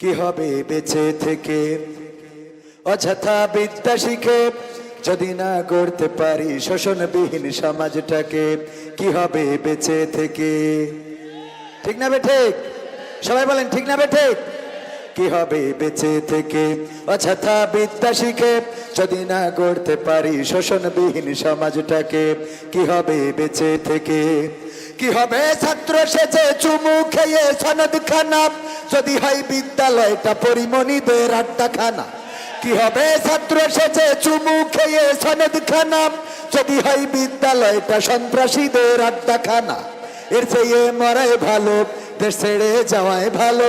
কি হবে বেঁচে থেকে? অযথা বিদ্যা শিখে যদি না করতে পারি শোষণবিহীন সমাজটাকে কি হবে বেঁচে থেকে? ঠিক না বে ঠিক? সবাই বলেন, ঠিক না বে ঠিক? কি হবে বেঁচে থেকে? অযথা বিদ্যা শিখে যদি না গড়তে পারি শোষণবিহীন সমাজটাকে কি হবে বেঁচে থেকে? কি হবে ছাত্র সেজে চুমু খেয়ে সনদ খানা যদি হয় বিদ্যালয়টা পরিমণিদের আড্ডা খানা কি হবে ছাত্র সেজে চুমু খেয়ে সনদ খানা যদি হয় বিদ্যালয়টা সন্ত্রাসীদের আড্ডা খানা এর চেয়ে মরাই ভালো, দেশ ছেড়ে যাওয়াই ভালো।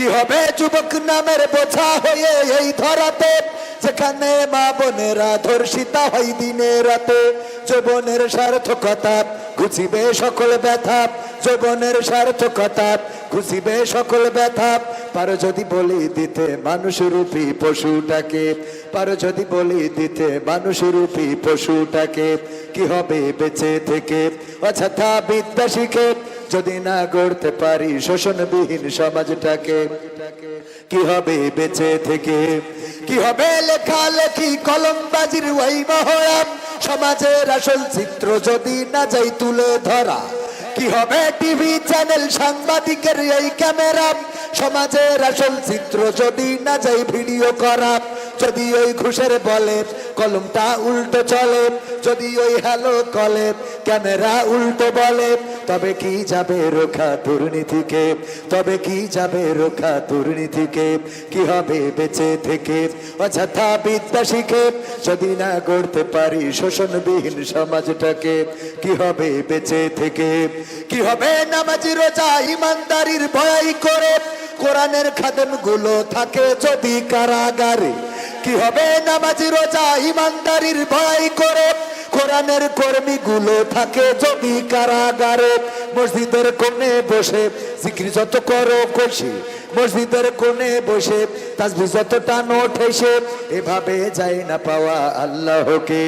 কি হবে যুবক নামের বোঝা হয়ে এই ধরাতে? যেখানে মা বোনেরা ধর্ষিতা হয় দিনে রাতে। যৌবনের সার্থকতা ঘুচিবে সকল ব্যথা। যৌবনের সার্থকতা ঘুচিবে সকল ব্যথা। পারো যদি বলি দিতে মানুষ রূপী পশুটাকে। পারো যদি বলি দিতে মানুষ রূপী পশুটাকে। কি হবে বেঁচে থেকে? অযথা বিদ্যা শিখে যদি না গড়তে পারি শোষণবিহীন সমাজটাকে, কি হবে বেঁচে থেকে? কি হবে লেখালেখি, কলমবাজির ওই মহড়া সমাজের আসল চিত্র যদি না যাই তুলে ধরা, কি হবে টিভি চ্যানেল সাংবাদিকের এই ক্যামেরা? সমাজের আসল চিত্র যদি না যাই ভিডিও করা যদি ওই ঘুষের বলে কলমটা উল্টো চলে, যদি ওই হ্যালো কলে ক্যামেরা উল্টো বলে, তবে কি যাবে রোখা দুর্নীতিকে? তবে কি যাবে রোখা দুর্নীতিকে? কি হবে বেঁচে থেকে? অযথা বিদ্যা শিখে যদি না গড়তে পারি শোষণবিহীন সমাজটাকে, কি হবে বেঁচে থেকে? কি হবে নামাজি, রোজা, ইমানদারির ভয় করে? কোরআনের খাদেমগুলো থাকে যদি কারাগারে। কি হবে নামাজি রোজা? ইমানদারির ভয় করে। কোরআনের কর্মী গুলো থাকে যদি কারাগারে। মসজিদের কোণে বসে জিক্রি যত করো কষে মসজিদের কোণে বসে তাসবি যত টানো ঠেসে এভাবে যায় না পাওয়া আল্লাহকে,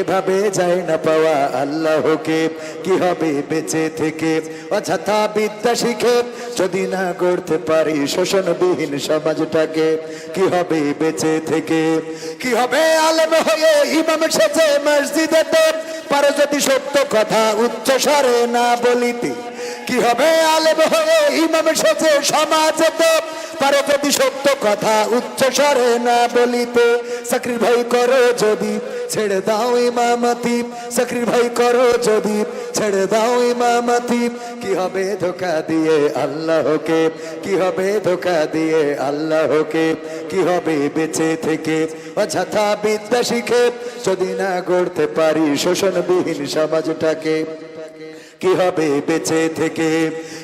এভাবে যায় না পাওয়া আল্লাহকে। কি হবে বেঁচে থেকে? অযথা বিদ্যা শিখে যদি না গড়তে পারি শোষণবিহীন সমাজটাকে, কি হবে বেঁচে থেকে? কি হবে আলেম হয়ে ইমাম সেজে মসজিদেতে পারো যদি সত্য কথা উচ্চ স্বরে না বলিতে। কি হবে? আলেম হয়ে ইমাম সেজে সমাজেতে পারো যদি সত্য কথা উচ্চ স্বরে না বলিতে চাকরির ভাই করো যদি, ছেড়ে দাও ইমামতি। চাকরির ভাই করো যদি, ছেড়ে দাও ইমামতি। কি হবে ধোকা দিয়ে আল্লাহকে? কি হবে ধোকা দিয়ে আল্লাহকে? কি হবে বেঁচে থেকে? অযথা বিদ্যা শিখে যদি না গড়তে পারি শোষণবিহীন সমাজটাকে। কি হবে বেঁচে থেকে?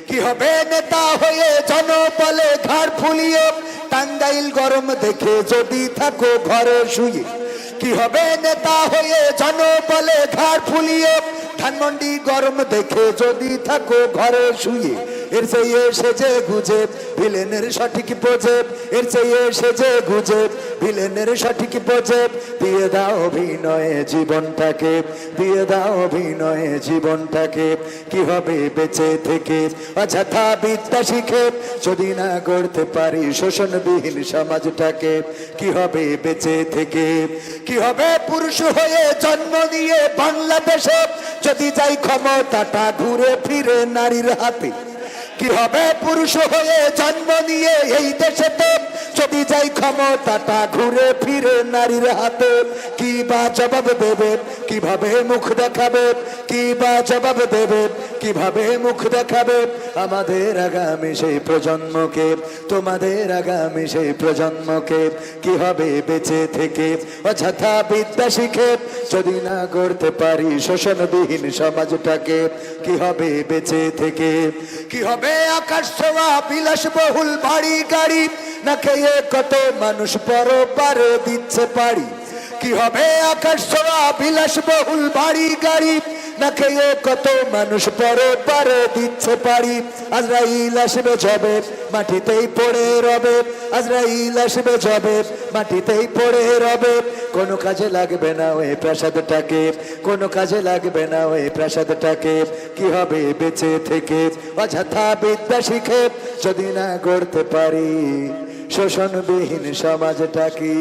কি হবে নেতা হয়ে জনবলে ঘর ফুলিয়ে? টাঙ্গাইল গরম দেখে যদি থাকো ঘরে শুয়ে। কি হবে নেতা হয়ে জনবলে ঘর ফুলিয়ে? ধানমন্ডি গরম দেখে যদি থাকো ঘরে শুয়ে। এর চেয়ে সেজে গুজে ভিলেনের সঠিক বোঝে এর চেয়ে সেজে গুজে ভিলেনের সঠিক বোঝে দিয়ে দাও অভিনয়ে জীবনটাকে, দিয়ে দাও অভিনয়ে জীবনটাকে। কি হবে বেঁচে থেকে? অযথা বিদ্যা শিখে যদি না গড়তে পারি শোষণবিহীন সমাজটাকে, কি হবে বেঁচে থেকে? কি হবে পুরুষ হয়ে জন্ম নিয়ে বাংলাদেশে? যদি যাই ক্ষমতাটা ঘুরে ফিরে নারীর হাতে কি হবে? পুরুষ হয়ে জন্ম নিয়ে এই দেশেতে? যদি যাই ক্ষমতাটা ঘুরে ফিরে নারীর হাতে, কি বা জবাব দেবে কীভাবে মুখ দেখাবে কি বা জবাব দেবে কীভাবে মুখ দেখাবে আমাদের আগামী সেই প্রজন্মকে? তোমাদের আগামী সেই প্রজন্মকে কি হবে বেঁচে থেকে? অযথা বিদ্যা শিখে যদি না গড়তে পারি শোষণবিহীন সমাজটাকে, কি হবে বেঁচে থেকে? কি হবে আকাশ ছোঁয়া বিলাস বহুল বাড়ি গাড়ি? না খেয়ে কত মানুষ পর পারে দিচ্ছে পারি কি হবে আকাশ ছোঁয়া বিলাস বহুল বাড়ি গাড়ি? না খেয়ে কত মানুষ পরে পারে দিচ্ছে পারি আজরাইল আসবে যাবে, মাটিতেই পড়ে রবে। আজরাইল আসবে যাবে, মাটিতেই পড়ে রবে। কোনো কাজে লাগবে না ওই প্রাসাদটাকে, কোনো কাজে লাগবে না ওই প্রাসাদটাকে। কি হবে বেঁচে থেকে? অযথা বিদ্যা শিখে যদি না গড়তে পারি, শোষণবিহীন সমাজটা সমাজটাকে